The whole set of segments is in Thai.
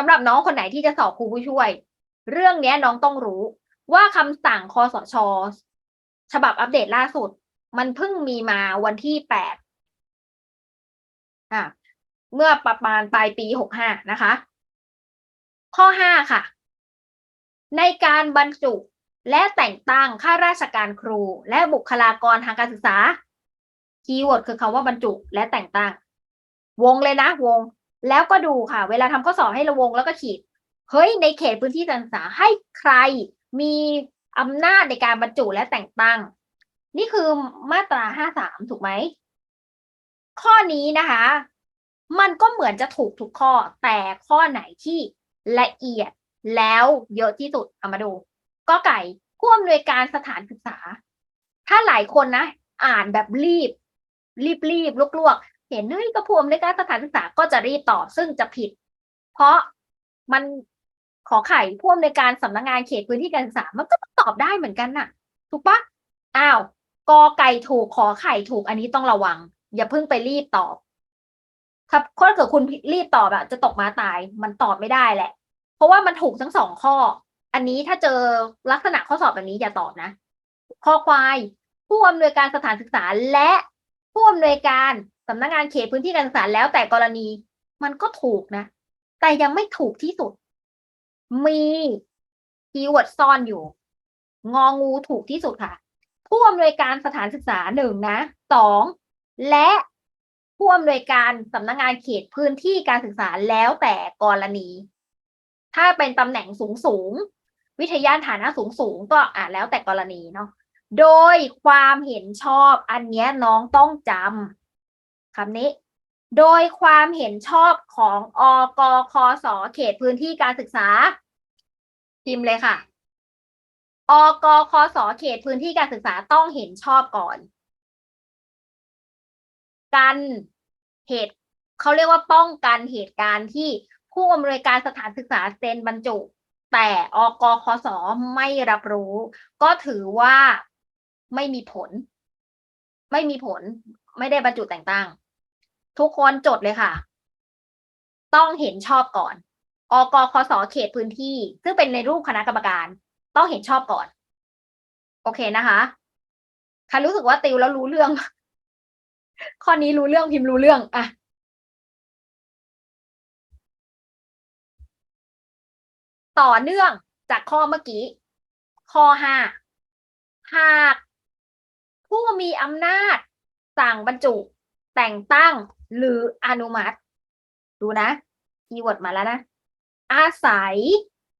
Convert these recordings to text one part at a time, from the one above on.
สำหรับน้องคนไหนที่จะสอบครูผู้ช่วย เรื่องนี้น้องต้องรู้ว่าคำสั่งคอสช ฉบับอัปเดตล่าสุด มันเพิ่งมีมาวันที่แปดอะเมื่อประมาณปลายปีหกห้านะคะ ข้อห้าค่ะ ในการบรรจุและแต่งตั้งข้าราชการครู และบุคลากรทางการศึกษา คีย์เวิร์ดคือคำว่าบรรจุและแต่งตั้ง วงเลยนะ วง แล้วก็ดูค่ะ เวลาทำข้อสอบให้ระวงแล้วก็ขีด เฮ้ยในเขตพื้นที่การศึกษาให้ใครมีอำนาจในการบรรจุและแต่งตั้ง นี่คือมาตราห้าสามถูกไหม ข้อนี้นะคะ มันก็เหมือนจะถูกทุกข้อ แต่ข้อไหนที่ละเอียดแล้วเยอะที่สุดเอามาดู ก็ไก่ผู้อำนวยการสถานศึกษา ถ้าหลายคนนะ อ่านแบบรีบ รีบรีบลวกลวกๆ เห็นเฮ้ยก็ผู้อำนวยการสถานศึกษาก็จะรีบตอบซึ่งจะผิด เพราะมันขอไข่ผู้อำนวยการสำนักงานเขตพื้นที่การศึกษา มันก็ตองตอบได้เหมือนกันน่ะ ถูกปะอ้าวกอไก่ถูกขอไข่ถูกอันนี้ต้องระวัง อย่าเพิ่งไปรีบตอบครับถ้าเกิดคุณรีบตอบอะจะตกมาตาย มันตอบไม่ได้แหละ เพราะว่ามันถูกทั้งสองข้อ อันนี้ถ้าเจอลักษณะข้อสอบแบบนี้อย่าตอบนะ ข้อควาย ผู้อำนวยการสถานศึกษาและผู้อำนวยการ สำนักงานเขตพื้นที่การศึกษาแล้วแต่กรณี มันก็ถูกนะ แต่ยังไม่ถูกที่สุด มีคีย์เวิร์ดซ่อนอยู่ งองูถูกที่สุดค่ะ ผู้อำนวยการสถานศึกษาหนึ่งนะสองและผู้อำนวยการสำนักงานเขตพื้นที่การศึกษาแล้วแต่กรณี ถ้าเป็นตำแหน่งสูงสูง วิทยาฐานะสูงสูงก็อ่าแล้วแต่กรณีเนาะโดยความเห็นชอบอันเนี้ยน้องต้องจำ คำนี้ โดยความเห็นชอบของอกคสเขตพื้นที่การศึกษา พิมพ์เลยค่ะอกคสเขตพื้นที่การศึกษาต้องเห็นชอบก่อน กันเหตุเขาเรียกว่าป้องกันเหตุการณ์ที่ผู้อำนวยการสถานศึกษาเซ็นบรรจุ แต่อกคสไม่รับรู้ ก็ถือว่าไม่มีผล ไม่มีผล ไม่ได้บรรจุแต่งตั้ง ทุกคนจดเลยค่ะ ต้องเห็นชอบก่อน อกคสเขตพื้นที่ ซึ่งเป็นในรูปคณะกรรมการ ต้องเห็นชอบก่อน โอเคนะคะใครรู้สึกว่าติวแล้วรู้เรื่อง ข้อนี้รู้เรื่องพิมพ์รู้เรื่องอะต่อเนื่องจากข้อเมื่อกี้ ข้อห้าหากผู้มีอำนาจสั่งบรรจุ แต่งตั้ง หรืออนุมัติ ดูนะคีย์เวิร์ดมาแล้วนะ อาศัย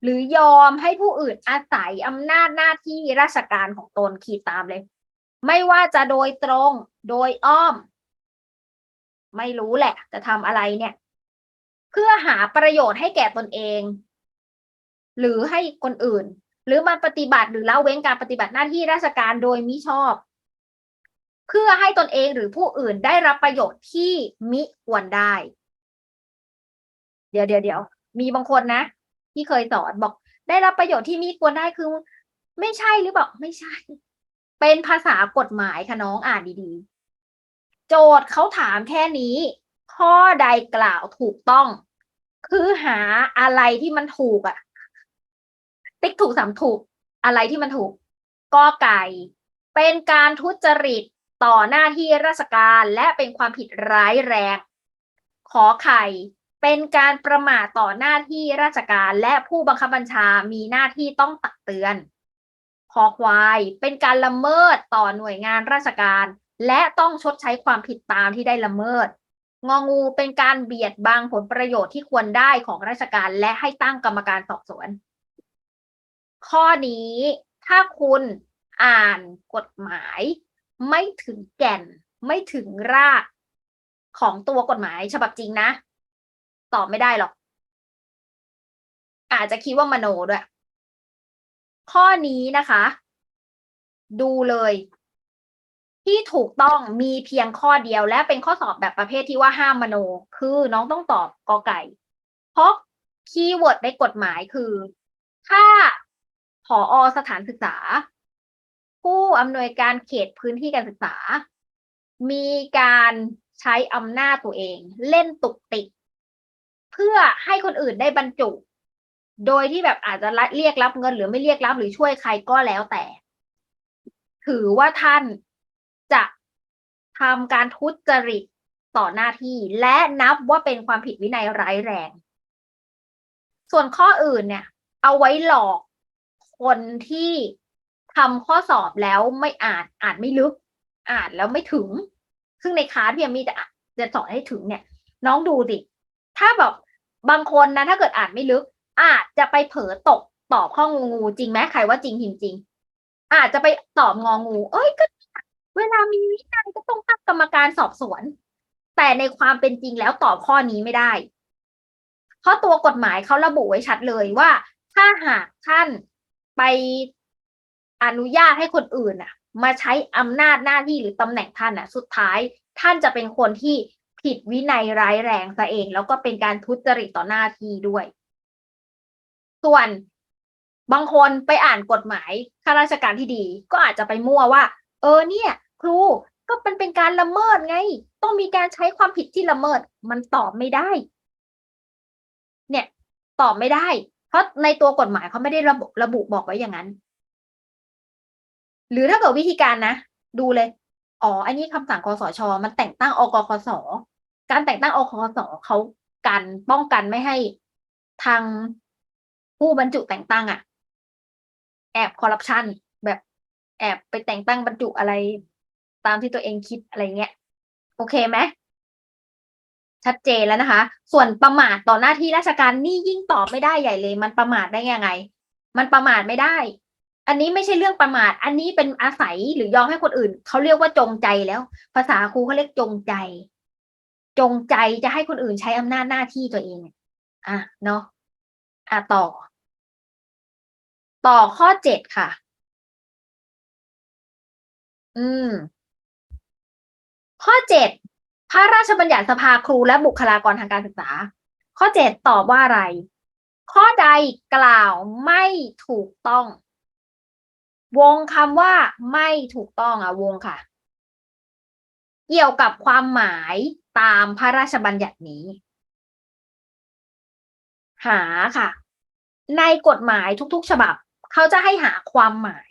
หรือยอมให้ผู้อื่นอาศัยอำนาจหน้าที่ราชการของตนขีดตามเลย ไม่ว่าจะโดยตรงโดยอ้อม ไม่รู้แหละ จะทำอะไรเนี่ย เพื่อหาประโยชน์ให้แก่ตนเอง หรือให้คนอื่น หรือมาปฏิบัติหรือละเว้นการปฏิบัติหน้าที่ราชการโดยมิชอบ เพื่อให้ตนเองหรือผู้อื่นได้รับประโยชน์ที่มิควรได้ เดี๋ยวเดี๋ยวเดี๋ยวมีบางคนนะ ที่เคยสอนบอก ได้รับประโยชน์ที่มิควรได้คือ ไม่ใช่หรือเปล่าไม่ใช่ เป็นภาษากฎหมายค่ะน้องอ่านดีๆ โจทย์เขาถามแค่นี้ ข้อใดกล่าวถูกต้อง คือหาอะไรที่มันถูกอะติ๊กถูกสามถูกอะไรที่มันถูกกอไก่ เป็นการทุจริต ต่อหน้าที่ราชการและเป็นความผิดร้ายแรง ขอไข่ เป็นการประมาทต่อหน้าที่ราชการและผู้บังคับบัญชามีหน้าที่ต้องตักเตือนคอควาย เป็นการละเมิดต่อหน่วยงานราชการ และต้องชดใช้ความผิดตามที่ได้ละเมิด งองูเป็นการเบียดบังผลประโยชน์ที่ควรได้ของราชการและให้ตั้งกรรมการสอบสวน ข้อนี้ถ้าคุณอ่านกฎหมาย ไม่ถึงแก่น ไม่ถึงรากของตัวกฎหมายฉบับจริงนะ ตอบไม่ได้หรอก อาจจะคิดว่ามโนด้วย ข้อนี้นะคะ ดูเลย ที่ถูกต้องมีเพียงข้อเดียวและเป็นข้อสอบแบบประเภทที่ว่าห้ามมโน คือน้องต้องตอบกอไก่ เพราะคีย์เวิร์ดในกฎหมายคือ ถ้าผอสถานศึกษา ผู้อำนวยการเขตพื้นที่การศึกษา มีการใช้อำนาจตัวเอง เล่นตุกติก เพื่อให้คนอื่นได้บรรจุ โดยที่แบบอาจจะเรียกรับเงินหรือไม่เรียกรับหรือช่วยใครก็แล้วแต่ ถือว่าท่านจะทำการทุจริตต่อหน้าที่ และนับว่าเป็นความผิดวินัยร้ายแรง ส่วนข้ออื่นเนี่ย เอาไว้หลอกคนที่ ทำข้อสอบแล้วไม่อ่านอ่านไม่ลึก อ่านแล้วไม่ถึง ซึ่งในคลาสพี่ยมีจะจะสอนให้ถึงเนี่ย น้องดูสิถ้าแบบบางคนนะถ้าเกิดอ่านไม่ลึก อาจจะไปเผลอตกตอบข้องูงูจริงไหมใครว่าจริงจริง อาจจะไปตอบงองู เอ้ยก็เวลามีวินัยก็ต้องตั้งกรรมการสอบสวน แต่ในความเป็นจริงแล้วตอบข้อนี้ไม่ได้ เพราะตัวกฎหมายเขาระบุไว้ชัดเลยว่า ถ้าหากท่านไป อนุญาตให้คนอื่นน่ะ มาใช้อำนาจหน้าที่หรือตำแหน่งท่านน่ะ สุดท้ายท่านจะเป็นคนที่ผิดวินัยร้ายแรงซะเอง แล้วก็เป็นการทุจริตต่อหน้าที่ด้วย ส่วนบางคนไปอ่านกฎหมายข้าราชการที่ดี ก็อาจจะไปมั่วว่า เออเนี่ย ครูก็มันเป็นการละเมิดไง ต้องมีการใช้ความผิดที่ละเมิดมันตอบไม่ได้ เนี่ย ตอบไม่ได้ เพราะในตัวกฎหมายเขาไม่ได้ระบุระบุบอกไว้อย่างนั้น หรือถ้าเกิดวิธีการนะ ดูเลย อ๋อ อันนี้คำสั่งคอสช มันแต่งตั้งอกคสการแต่งตั้งอกคสเขากันป้องกันไม่ให้ทางผู้บรรจุแต่งตั้งอะแอบคอร์รัปชันแบบแอบไปแต่งตั้งบรรจุอะไร ตามที่ตัวเองคิดอะไรเงี้ย โอเคไหมชัดเจนแล้วนะคะ ส่วนประมาทต่อหน้าที่ราชการนี่ยิ่งตอบไม่ได้ใหญ่เลย มันประมาทได้ยังไง มันประมาทไม่ได้ อันนี้ไม่ใช่เรื่องประมาท อันนี้เป็นอาศัยหรือยอมให้คนอื่น เขาเรียกว่าจงใจแล้ว ภาษาครูเขาเรียกจงใจ จงใจจะให้คนอื่นใช้อำนาจหน้าที่ตัวเอง อะเนาะ อะต่อ ต่อข้อเจ็ดค่ะ อืม ข้อเจ็ดพระราชบัญญัติสภาครูและบุคลากรทางการศึกษา ข้อเจ็ดตอบว่าอะไร ข้อใดกล่าวไม่ถูกต้อง วงคำว่าไม่ถูกต้องอะวงค่ะ เกี่ยวกับความหมายตามพระราชบัญญัตินี้ หาค่ะ ในกฎหมายทุกๆ ฉบับ เขาจะให้หาความหมาย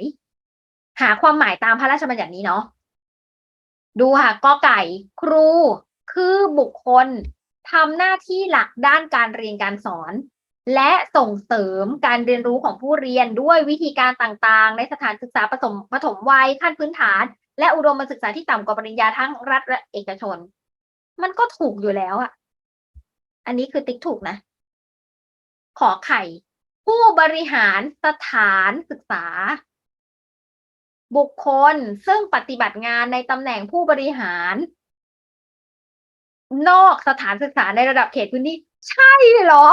หาความหมายตามพระราชบัญญัตินี้เนาะดูค่ะกอไก่ครูคือบุคคลทำหน้าที่หลักด้านการเรียนการสอน และส่งเสริมการเรียนรู้ของผู้เรียนด้วยวิธีการต่างๆ ในสถานศึกษาปฐมปฐมวัยขั้นพื้นฐาน และอุดมศึกษาที่ต่ำกว่าปริญญาทั้งรัฐและเอกชน มันก็ถูกอยู่แล้วอะอันนี้คือติ๊กถูกนะ ขอไข่ ผู้บริหารสถานศึกษา บุคคลซึ่งปฏิบัติงานในตำแหน่งผู้บริหาร นอกสถานศึกษาในระดับเขตพื้นที่ ใช่เหรอ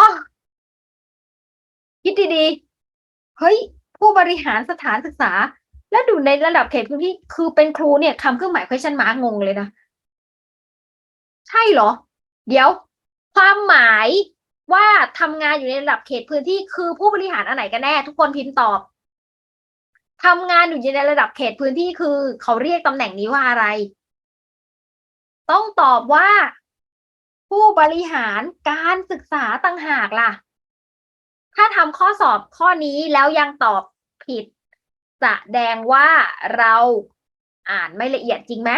คิดดีๆ เฮ้ย ผู้บริหารสถานศึกษา และดูในระดับเขตพื้นที่ คือเป็นครูเนี่ยคำเครื่องหมาย question mark งงเลยนะ ใช่เหรอ เดี๋ยว ความหมายว่าทำงานอยู่ในระดับเขตพื้นที่คือผู้บริหารอันไหนกันแน่ ทุกคนพิมพ์ตอบทำงานอยู่ในระดับเขตพื้นที่คือ เขาเรียกตำแหน่งนี้ว่าอะไร ต้องตอบว่า ผู้บริหารการศึกษาต่างหากล่ะ ถ้าทำข้อสอบข้อนี้แล้วยังตอบผิดแสดงว่าเราอ่านไม่ละเอียดจริงไหม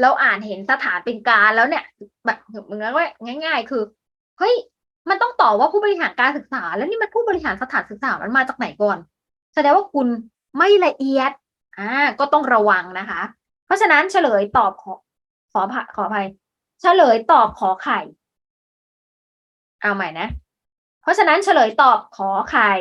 เราอ่านเห็นสถานเป็นการแล้วเนี่ยแบบเหมือนว่าง่าย ๆ คือเฮ้ยมันต้องตอบว่าผู้บริหารการศึกษา แล้วนี่มันผู้บริหารสถานศึกษามันมาจากไหนก่อน แสดงว่าคุณไม่ละเอียดอ่าก็ต้องระวังนะคะ เพราะฉะนั้นเฉลยตอบขอขอขออภัยเฉลยตอบขอไข่ เอาใหม่นะ เพราะฉะนั้นเฉลยตอบขอไข่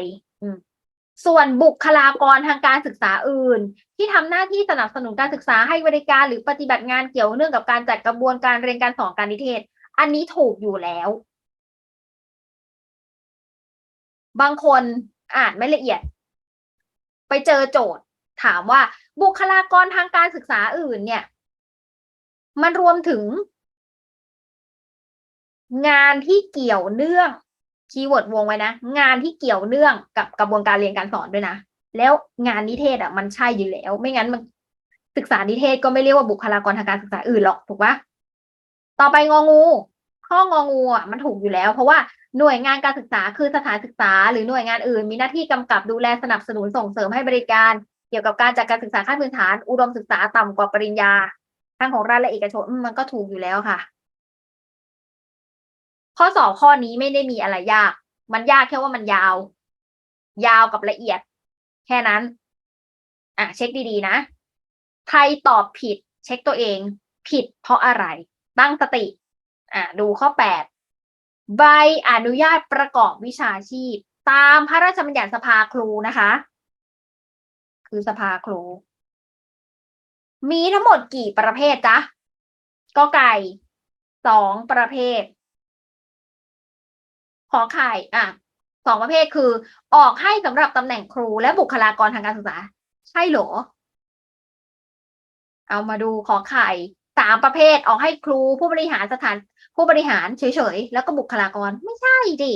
ส่วนบุคลากรทางการศึกษาอื่น ที่ทำหน้าที่สนับสนุนการศึกษาให้บริการหรือปฏิบัติงานเกี่ยวเนื่องกับการจัดกระบวนการเรียนการสอนการนิเทศ อันนี้ถูกอยู่แล้ว บางคนอ่านไม่ละเอียด ไปเจอโจทย์ ถามว่าบุคลากรทางการศึกษาอื่น เนี่ย มันรวมถึง งานที่เกี่ยวเนื่อง คีย์เวิร์ดวงไว้นะ งานที่เกี่ยวเนื่องกับกระบวนการเรียนการสอนด้วยนะ แล้วงานนิเทศอะมันใช่อยู่แล้ว ไม่งั้นมันศึกษานิเทศก็ไม่เรียกว่าบุคลากรทางการศึกษาอื่นหรอกถูกปะต่อไปงองูข้ององูอะมันถูกอยู่แล้ว เพราะว่าหน่วยงานการศึกษาคือสถานศึกษา หรือหน่วยงานอื่น มีหน้าที่กำกับดูแลสนับสนุนส่งเสริมให้บริการ เกี่ยวกับการจัดการศึกษาขั้นพื้นฐาน อุดมศึกษาต่ำกว่าปริญญาทั้งของรัฐและเอกชนอืมมันก็ถูกอยู่แล้วค่ะ ข้อสอบข้อนี้ไม่ได้มีอะไรยาก มันยากแค่ว่ามันยาว ยาวกับละเอียด แค่นั้น อะ เช็คดีๆนะ ใครตอบผิด เช็คตัวเอง ผิดเพราะอะไร ตั้งสติ อะ ดูข้อแปดใบอนุญาตประกอบวิชาชีพ ตามพระราชบัญญัติสภาครูนะคะ คือสภาครู มีทั้งหมดกี่ประเภทจ๊ะก็ไก่สองประเภท ขอไข่อะสองประเภทคือ ออกให้สำหรับตำแหน่งครูและบุคลากรทางการศึกษา ใช่หรอ เอามาดูขอไข่สามประเภทออกให้ครูผู้บริหารสถานผู้บริหารเฉยๆ แล้วก็บุคลากรไม่ใช่ดิ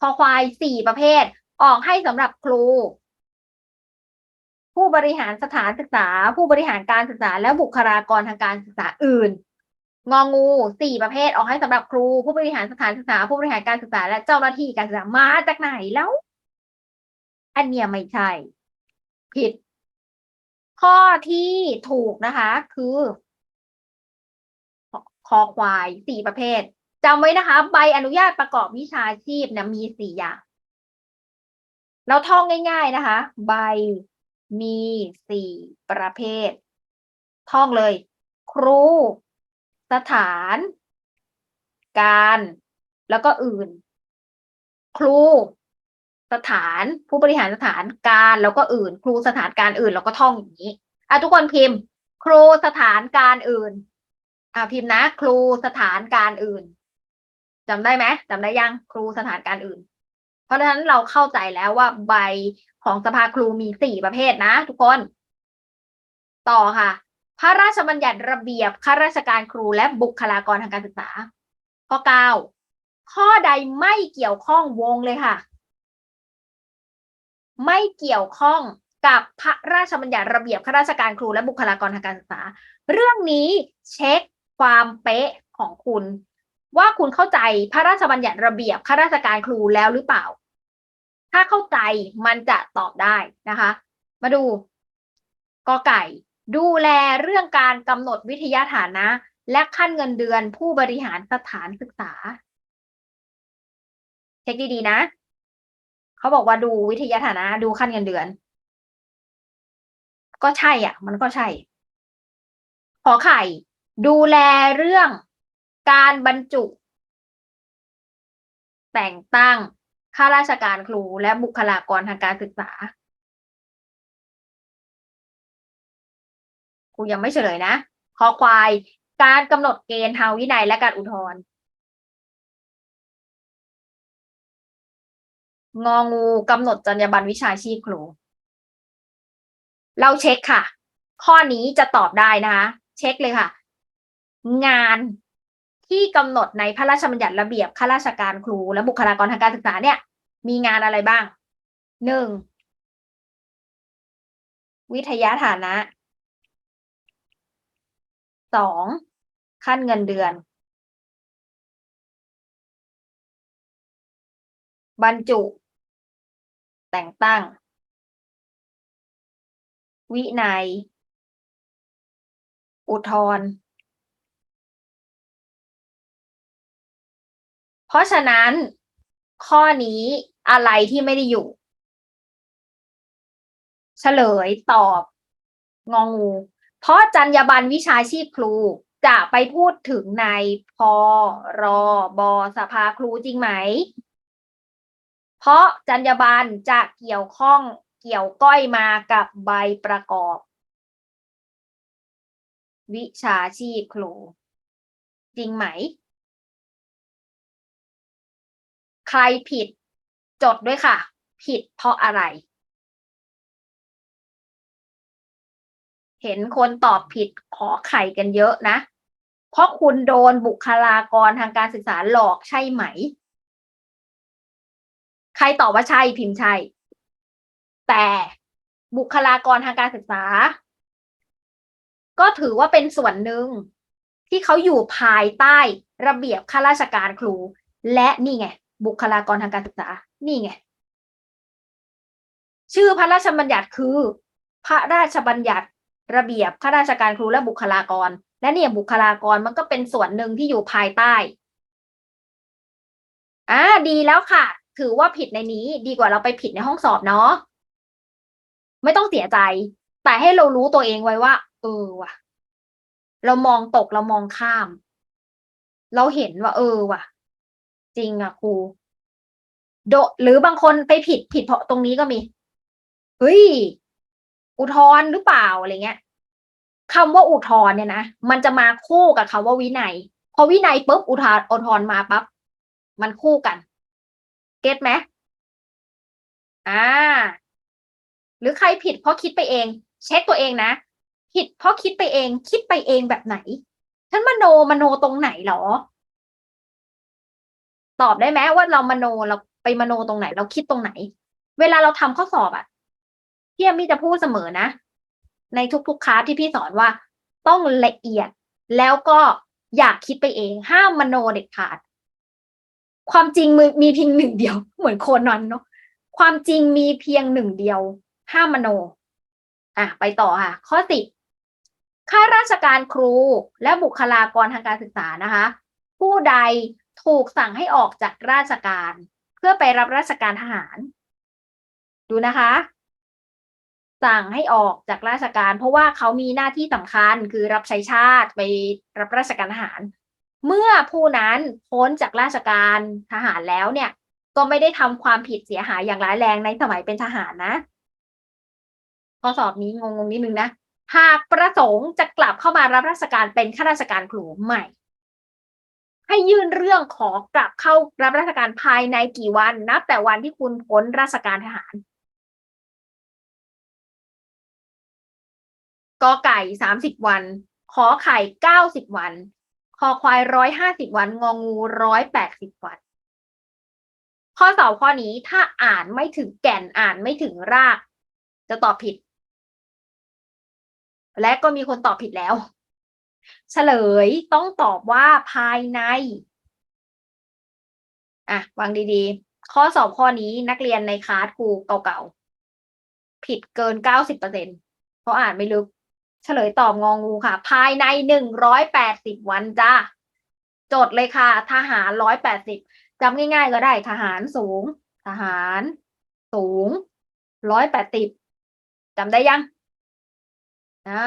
คอควายสี่ประเภท ออกให้สำหรับครู ผู้บริหารสถานศึกษา ผู้บริหารการศึกษา และบุคลากรทางการศึกษาอื่น งองูสี่ประเภทออกให้สำหรับครูผู้บริหารสถานศึกษา ผู้บริหารการศึกษา และเจ้าหน้าที่การศึกษามาจากไหนแล้ว อันเนี้ยไม่ใช่ ผิด ข้อที่ถูกนะคะ คือคอควายสี่ประเภทจำไว้นะคะ ใบอนุญาตประกอบวิชาชีพเนี่ยมีสี่อย่าง เราท่องง่าย ๆนะคะ ใบมีสี่ประเภท ท่องเลย ครู สถาน การ แล้วก็อื่น ครู สถาน ผู้บริหารสถานการแล้วก็อื่น ครูสถานการอื่นแล้วก็ท่องอย่างนี้อะทุกคนพิมพ์ ครูสถานการอื่นอะพิมพ์นะ ครูสถานการอื่นจำได้ไหมจำได้ยังครูสถานการอื่น เพราะฉะนั้นเราเข้าใจแล้วว่าใบของสภาครูมีสี่ประเภทนะ ทุกคน ต่อค่ะ พระราชบัญญัติระเบียบข้าราชการครูและบุคลากรทางการศึกษา ข้อเก้าข้อใดไม่เกี่ยวข้องวงเลยค่ะ ไม่เกี่ยวข้องกับพระราชบัญญัติระเบียบข้าราชการครูและบุคลากรทางการศึกษา เรื่องนี้เช็คความเป๊ะของคุณ ว่าคุณเข้าใจพระราชบัญญัติระเบียบข้าราชการครูแล้วหรือเปล่า ถ้าเข้าใจมันจะตอบได้นะคะ มาดูกอไก่ ดูแลเรื่องการกำหนดวิทยาฐานะ และขั้นเงินเดือนผู้บริหารสถานศึกษา เช็คดีๆนะ เขาบอกว่าดูวิทยาฐานะ ดูขั้นเงินเดือน ก็ใช่อะ มันก็ใช่ ขอไข่ ดูแลเรื่องการบรรจุ แต่งตั้งข้าราชการครูและบุคลากรทางการศึกษา ครูยังไม่เฉลยนะคอควาย การกำหนดเกณฑ์ทางวินัยและการอุทธรณ์งองูกำหนดจรรยาบรรณวิชาชีพครู เราเช็คค่ะ ข้อนี้จะตอบได้นะคะ เช็คเลยค่ะ งานที่กำหนดในพระราชบัญญัติระเบียบข้าราชการครู และบุคลากรทางการศึกษาเนี่ย มีงานอะไรบ้างหนึ่งวิทยาฐานะ สองขั้นเงินเดือน บรรจุ แต่งตั้ง วินัย อุทธรเพราะฉะนั้น ข้อนี้อะไรที่ไม่ได้อยู่ เฉลยตอบ งองู เพราะจรรยาบรรณวิชาชีพครูจะไปพูดถึงในพรบสภาครูจริงไหม เพราะจรรยาบรรณจะเกี่ยวข้องเกี่ยวก้อยมากับใบประกอบ วิชาชีพครูจริงไหม ใครผิดจดด้วยค่ะ ผิดเพราะอะไร เห็นคนตอบผิดขอไข่กันเยอะนะ เพราะคุณโดนบุคลากรทางการศึกษาหลอกใช่ไหม ใครตอบว่าใช่พิมพ์ใช่ แต่บุคลากรทางการศึกษา ก็ถือว่าเป็นส่วนหนึ่งที่เขาอยู่ภายใต้ระเบียบข้าราชการครู และนี่ไง บุคลากรทางการศึกษา นี่ไง ชื่อพระราชบัญญัติคือ พระราชบัญญัติ ระเบียบข้าราชการครูและบุคลากร และเนี่ยบุคลากรมันก็เป็นส่วนหนึ่งที่อยู่ภายใต้อ่าดีแล้วค่ะ ถือว่าผิดในนี้ดีกว่าเราไปผิดในห้องสอบเนาะไม่ต้องเสียใจ แต่ให้เรารู้ตัวเองไว้ว่า เออว่ะ เรามองตกเรามองข้าม เราเห็นว่า เออว่ะ จริงอะครูโดหรือบางคนไปผิดผิดเพราะตรงนี้ก็มีเฮ้ย อุทธรณ์หรือเปล่าอะไรเงี้ยคำว่าอุทธรณ์เนี่ยนะมันจะมาคู่กับคำว่าวินัย พอวินัยปุ๊บอุทธรณ์อุทธรณ์มาปั๊บมันคู่กัน เก็ตไหมอ่า หรือใครผิดเพราะคิดไปเอง เช็คตัวเองนะ ผิดเพราะคิดไปเอง คิดไปเองแบบไหนฉันมโนมโนตรงไหนหรอ ตอบได้ไหมว่าเรามโนเราไปมโนตรงไหน เราคิดตรงไหน เวลาเราทำข้อสอบอะ พี่เอมมี่จะพูดเสมอนะ ในทุกๆคลาสที่พี่สอนว่า ต้องละเอียดแล้วก็อยากคิดไปเอง ห้ามมโนเด็ดขาด ความจริงมีมีเพียงหนึ่งเดียว เหมือนโคนอนเนาะความจริงมีเพียงหนึ่งเดียว ห้ามมโน อะ ไปต่อค่ะ ข้อสิบข้าราชการครูและบุคลากรทางการศึกษานะคะ ผู้ใดถูกสั่งให้ออกจากราชการ เพื่อไปรับราชการทหาร ดูนะคะ สั่งให้ออกจากราชการ เพราะว่าเขามีหน้าที่สำคัญคือรับใช้ชาติไปรับราชการทหาร เมื่อผู้นั้นพ้นจากราชการทหารแล้วเนี่ย ก็ไม่ได้ทำความผิดเสียหายอย่างร้ายแรงในสมัยเป็นทหารนะข้อสอบนี้งงๆนิดนึงนะหากประสงค์จะกลับเข้ามารับราชการเป็นข้าราชการครูใหม่ ให้ยื่นเรื่องขอกลับเข้ารับราชการภายในกี่วันนับแต่วันที่คุณพ้นราชการทหาร กอไก่สามสิบวัน ขอไข่เก้าสิบวัน คอควายร้อยห้าสิบวัน งองูร้อยแปดสิบวัน ข้อสอบข้อนี้ถ้าอ่านไม่ถึงแก่นอ่านไม่ถึงราก จะตอบผิด และก็มีคนตอบผิดแล้ว เฉลยต้องตอบว่าภายใน อะวางดีๆ ข้อสอบข้อนี้นักเรียนในคลาสครูเก่าๆ ผิดเกินเก้าสิบเปอร์เซ็นเพราะอ่านไม่ลึก เฉลยตอบงองูค่ะ ภายในหนึ่งร้อยแปดสิบวันจ้าจดเลยค่ะ ทหารร้อยแปดสิบจำง่ายๆก็ได้ ทหารสูง ทหาร สูงร้อยแปดสิบจำได้ยังอ่า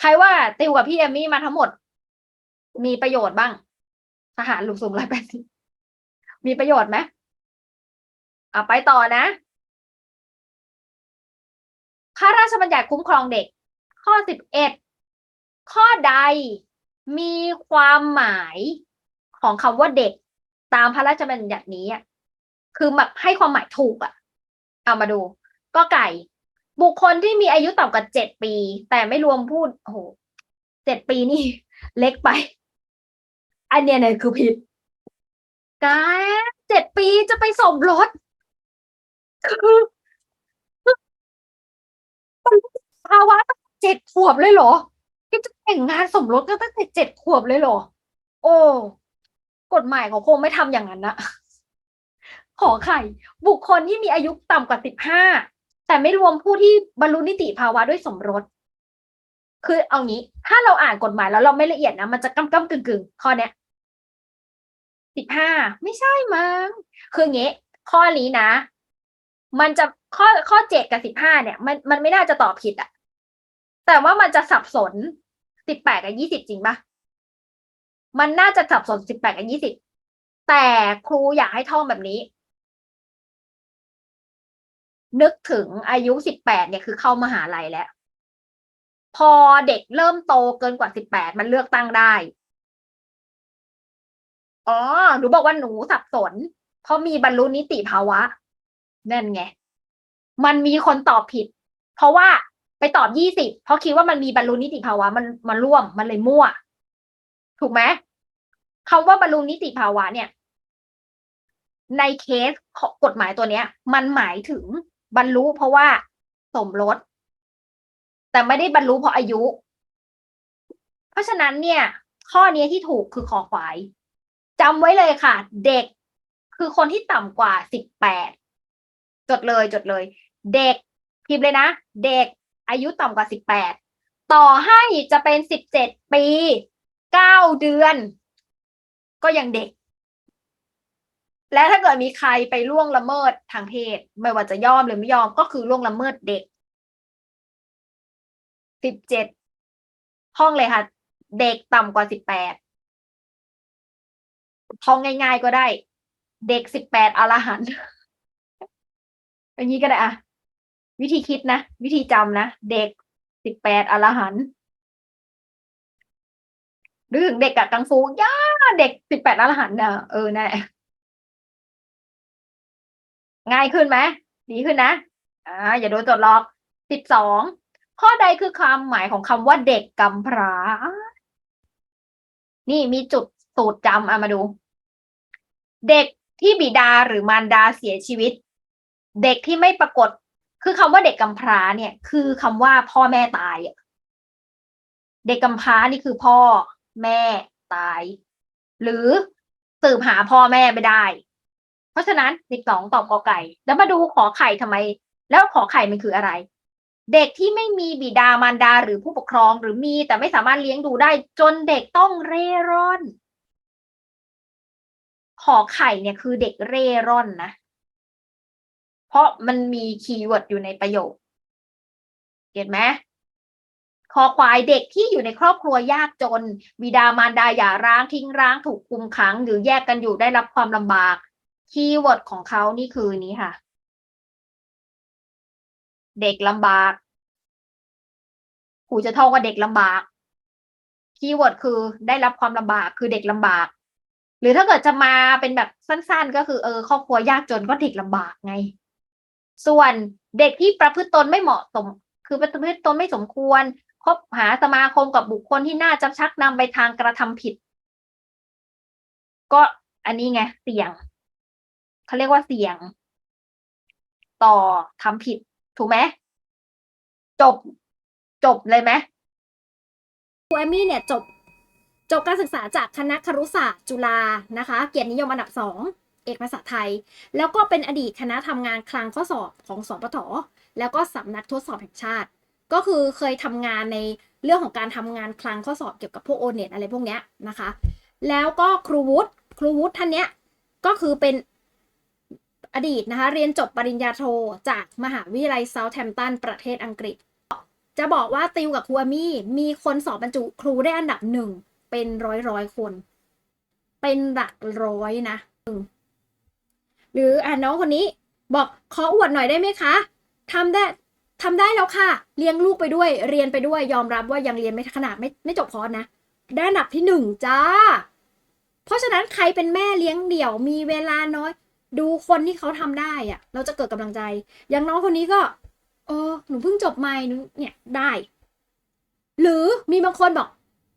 ใครว่าติวกับพี่เอมมี่มาทั้งหมด มีประโยชน์บ้าง ทหารลูกสูงร้อยแปดสิบมีประโยชน์ไหมอะไปต่อนะข้าราชบัญญัติคุ้มครองเด็ก ข้อสิบเอ็ดข้อใดมีความหมายของคำว่าเด็กตามพระราชบัญญัตินี้อะคือแบบให้ความหมายถูกอะ เอามาดู ก็ไก่ บุคคลที่มีอายุต่ำกว่าเจ็ดปี แต่ไม่รวมพูดโอ้โหเจ็ดปีนี่ เล็กไป อันเนี้ยเนี่ยคือผิดกายเจ็ดปีจะไปสมรสคือภาวะต เจ็ดขวบเลยเหรอก็จะแต่งงานสมรสก็ตั้งแต่เจ็ดขวบเลยเหรอ โอ้กฎหมายเขาคงไม่ทำอย่างนั้นนะขอไข่ บุคคลที่มีอายุต่ำกว่าสิบห้าแต่ไม่รวมผู้ที่บรรลุนิติภาวะด้วยสมรส คือเอางี้ ถ้าเราอ่านกฎหมายแล้วเราไม่ละเอียดนะ มันจะก้ำก้ำกึ่งกึ่งข้อเนี้ยสิบห้าไม่ใช่มั้งคืองงี้ ข้อนี้นะ มันจะข้อข้อเจ็ดกับสิบห้าเนี่ย มันมันไม่น่าจะตอบผิดอะ แต่ว่ามันจะสับสนสิบแปดกับยี่สิบจริงปะมันน่าจะสับสนสิบแปดกับยี่สิบแต่ครูอยากให้ท่องแบบนี้ นึกถึงอายุสิบแปดเนี่ยคือเข้ามหาลัยแล้ว พอเด็กเริ่มโตเกินกว่าสิบแปดมันเลือกตั้งได้ อ๋อ หนูบอกว่าหนูสับสน เพราะมีบรรลุนิติภาวะ นั่นไง มันมีคนตอบผิด เพราะว่า ตอบยี่สิบเพราะคิดว่ามันมีบรรลุนิติภาวะมันมันร่วมมันเลยมั่ว ถูกไหมคำว่าบรรลุนิติภาวะเนี่ย ในเคสของกฎหมายตัวเนี้ย มันหมายถึงบรรลุเพราะว่าสมรส แต่ไม่ได้บรรลุเพราะอายุ เพราะฉะนั้นเนี่ย ข้อนี้ที่ถูกคือคอควายจำไว้เลยค่ะ เด็กคือคนที่ต่ำกว่าสิบแปดจดเลยจดเลย เด็กพิมพ์เลยนะ เด็ก อายุต่ำกว่าสิบแปดต่อให้จะเป็นสิบเจ็ดปีเก้าเดือน ก็ยังเด็ก และถ้าเกิดมีใครไปล่วงละเมิดทางเพศ ไม่ว่าจะยอมหรือไม่ยอมก็คือล่วงละเมิดเด็กสิบเจ็ดห้องเลยค่ะ เด็กต่ำกว่าสิบแปดท่องง่ายๆก็ได้ เด็กสิบแปดอรหันต์อย่างนี้ก็ได้อะ วิธีคิดนะ วิธีจำนะ เด็กสิบแปดอรหันหรือถึงเด็กกับกังฟูย่าเด็กสิบแปดอรหันเนอะเออแน่ง่ายขึ้นไหมดีขึ้นนะอ่าอย่าโดนตรวจหรอกสิบสองข้อใดคือความหมายของคำว่าเด็กกำพร้า นี่มีจุดสูตรจำเอามาดู เด็กที่บิดาหรือมารดาเสียชีวิต เด็กที่ไม่ปรากฏ คือคำว่าเด็กกำพร้าเนี่ย คือคำว่าพ่อแม่ตายอะเด็กกำพร้านี่คือพ่อแม่ตาย หรือสืบหาพ่อแม่ไม่ได้ เพราะฉะนั้นสิบสองตอบกอไก่ แล้วมาดูขอไข่ทำไม แล้วขอไข่มันคืออะไร เด็กที่ไม่มีบิดามารดาหรือผู้ปกครองหรือมีแต่ไม่สามารถเลี้ยงดูได้ จนเด็กต้องเร่ร่อน ขอไข่เนี่ยคือเด็กเร่ร่อนนะ เพราะมันมีคีย์เวิร์ดอยู่ในประโยคเก็ตไหมคอควายเด็กที่อยู่ในครอบครัวยากจน บิดามารดาหย่าร้างทิ้งร้างถูกคุมขัง หรือแยกกันอยู่ได้รับความลำบาก คีย์เวิร์ดของเขานี่คือนี้ค่ะ เด็กลำบากครูจะท่องว่าเด็กลำบากคีย์เวิร์ดคือได้รับความลำบากคือเด็กลำบาก หรือถ้าเกิดจะมาเป็นแบบสั้น ๆ ก็คือเออครอบครัวยากจนก็เด็กลำบากไง ส่วนเด็กที่ประพฤติตนไม่เหมาะสม คือประพฤติตนไม่สมควร คบหาสมาคมกับบุคคลที่น่าจะชักนำไปทางกระทำผิด ก็อันนี้ไงเสี่ยงเขาเรียกว่าเสี่ยง ต่อทำผิด ถูกไหมจบจบเลยไหมครูแอมมี่เนี่ยจบ จบการศึกษาจากคณะครุศาสตร์จุฬานะคะ เกียรตินิยมอันดับสอง เอกภาษาไทย แล้วก็เป็นอดีตคณะทำงานคลังข้อสอบของสปทแล้วก็สำนักทดสอบแห่งชาติ ก็คือเคยทำงานในเรื่องของการทำงานคลังข้อสอบเกี่ยวกับพวกโอเน็ตอะไรพวกเนี้ยนะคะ แล้วก็ครูวุฒิครูวุฒิท่านเนี้ยก็คือเป็นอดีตนะคะเรียนจบปริญญาโทจากมหาวิทยาลัยเซาท์แฮมป์ตันประเทศอังกฤษ จะบอกว่าติวกับครูอามี่มีคนสอบบรรจุครูได้อันดับหนึ่งเป็นร้อยร้อยคน เป็นหลักร้อยนะ หรืออะน้องคนนี้บอกขออวดหน่อยได้ไหมคะทำได้ทำได้แล้วค่ะ เลี้ยงลูกไปด้วยเรียนไปด้วยยอมรับว่ายังเรียนไม่ขนาดไม่ไม่จบคอร์สนะ ได้อันดับที่หนึ่งจ้า เพราะฉะนั้นใครเป็นแม่เลี้ยงเดี่ยวมีเวลาน้อย ดูคนที่เขาทำได้อะเราจะเกิดกำลังใจ อย่างน้องคนนี้ก็เออหนูเพิ่งจบใหม่หนูเนี่ยได้ หรือมีบางคนบอก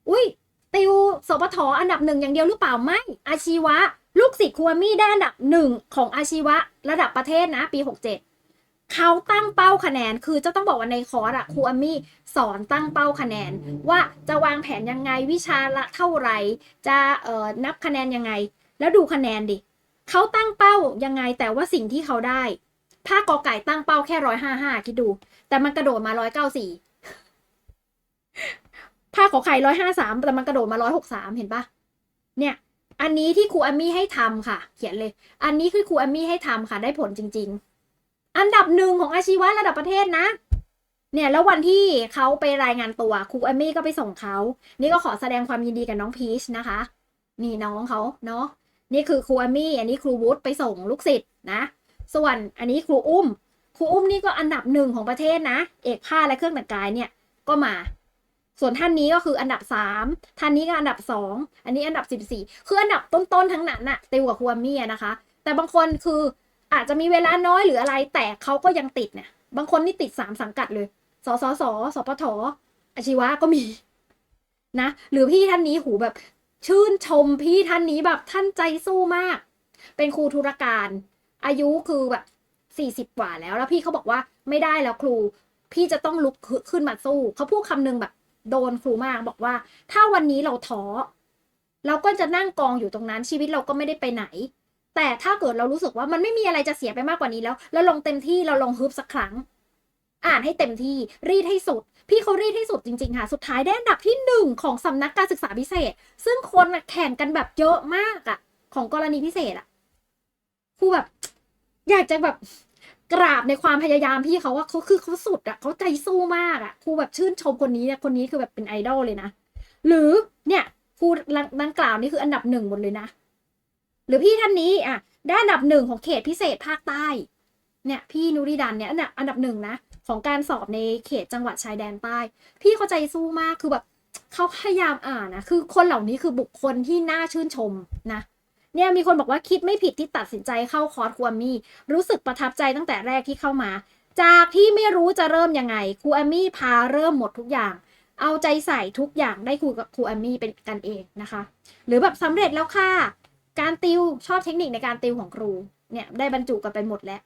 อุ้ยติวสปทอันดับหนึ่งอย่างเดียวหรือเปล่าไม่อาชีวะ ลูกศิษย์ครูอามี่ได้อันดับหนึ่งของอาชีวะระดับประเทศนะ ปีหกเจ็ดเขาตั้งเป้าคะแนน คือจะต้องบอกว่าในคอร์สอะครูอามี่สอนตั้งเป้าคะแนน ว่าจะวางแผนยังไงวิชาละเท่าไหร่จะเอ่อนับคะแนนยังไง แล้วดูคะแนนดิเขาตั้งเป้ายังไงแต่ว่าสิ่งที่เขาได้ ถ้ากอไก่ตั้งเป้าแค่ร้อยห้าห้าคิดดู แต่มันกระโดดมาร้อยเก้าสี่ถ้าขอไข่ร้อยห้าสามแต่มันกระโดดมาร้อยหกสามเห็นปะเนี่ย อันนี้ที่ครูอามี่ให้ทำค่ะ เขียนเลย อันนี้คือครูอามี่ให้ทำค่ะ ได้ผลจริง ๆ อันดับหนึ่งของอาชีวะระดับประเทศนะ เนี่ยแล้ววันที่เขาไปรายงานตัวครูอามี่ก็ไปส่งเขานี่ก็ขอแสดงความยินดีกับน้องพีชนะคะ นี่น้องเขาเนาะนี่คือครูอามี่อันนี้ครูวุฒิไปส่งลูกศิษย์นะ ส่วนอันนี้ครูอุ้มครูอุ้มนี่ก็อันดับหนึ่งของประเทศนะ เอกผ้าและเครื่องแต่งกายเนี่ยก็มา ส่วนท่านนี้ก็คืออันดับสามท่านนี้ก็อันดับสองอันนี้อันดับสิบสี่คืออันดับต้นๆทั้งนั้นน่ะติวกับครูอามี่นะคะ แต่บางคนคืออาจจะมีเวลาน้อยหรืออะไร แต่เขาก็ยังติดเนี่ย บางคนนี่ติดสามสังกัดเลย สสส สปทอาชีวะก็มีนะ หรือพี่ท่านนี้หูแบบชื่นชมพี่ท่านนี้แบบท่านใจสู้มาก เป็นครูธุรการ อายุคือแบบสี่สิบกว่าแล้ว แล้วพี่เขาบอกว่าไม่ได้แล้วครู พี่จะต้องลุกขึ้นมาสู้ เขาพูดคำหนึ่งแบบ โดนครูมากบอกว่า ถ้าวันนี้เราท้อเราก็จะนั่งกองอยู่ตรงนั้นชีวิตเราก็ไม่ได้ไปไหน แต่ถ้าเกิดเรารู้สึกว่ามันไม่มีอะไรจะเสียไปมากกว่านี้แล้ว เราลงเต็มที่เราลงฮึบสักครั้ง อ่านให้เต็มที่รีดให้สุด พี่เขารีดให้สุดจริงๆค่ะ สุดท้ายได้อันดับที่หนึ่งของสำนักการศึกษาพิเศษ ซึ่งคนแข่งกันแบบเยอะมากอะของกรณีพิเศษอะครูแบบ อยากจะแบบ กราบในความพยายามพี่เขาว่าเขาคือเขาสุดอะเขาใจสู้มากอะครูแบบชื่นชมคนนี้เนี่ยคนนี้คือแบบเป็นไอดอลเลยนะ หรือเนี่ยครูดังกล่าวนี่คืออันดับหนึ่งหมดเลยนะ หรือพี่ท่านนี้อะได้อันดับหนึ่งของเขตพิเศษภาคใต้ เนี่ยพี่นุริดันเนี่ยอันดับอันดับหนึ่งนะของการสอบในเขตจังหวัดชายแดนใต้ พี่เขาใจสู้มากคือแบบเขาพยายามอ่านนะคือคนเหล่านี้คือบุคคลที่น่าชื่นชมนะ เนี่ยมีคนบอกว่าคิดไม่ผิดที่ตัดสินใจเข้าคอร์สครูอามี่รู้สึกประทับใจตั้งแต่แรกที่เข้ามา จากที่ไม่รู้จะเริ่มยังไงครูอามี่พาเริ่มหมดทุกอย่าง เอาใจใส่ทุกอย่างได้คุยกับครูอามี่เป็นกันเองนะคะ หรือแบบสำเร็จแล้วค่ะการติวชอบเทคนิคในการติวของครูเนี่ยได้บรรจุกันไปหมดแล้ว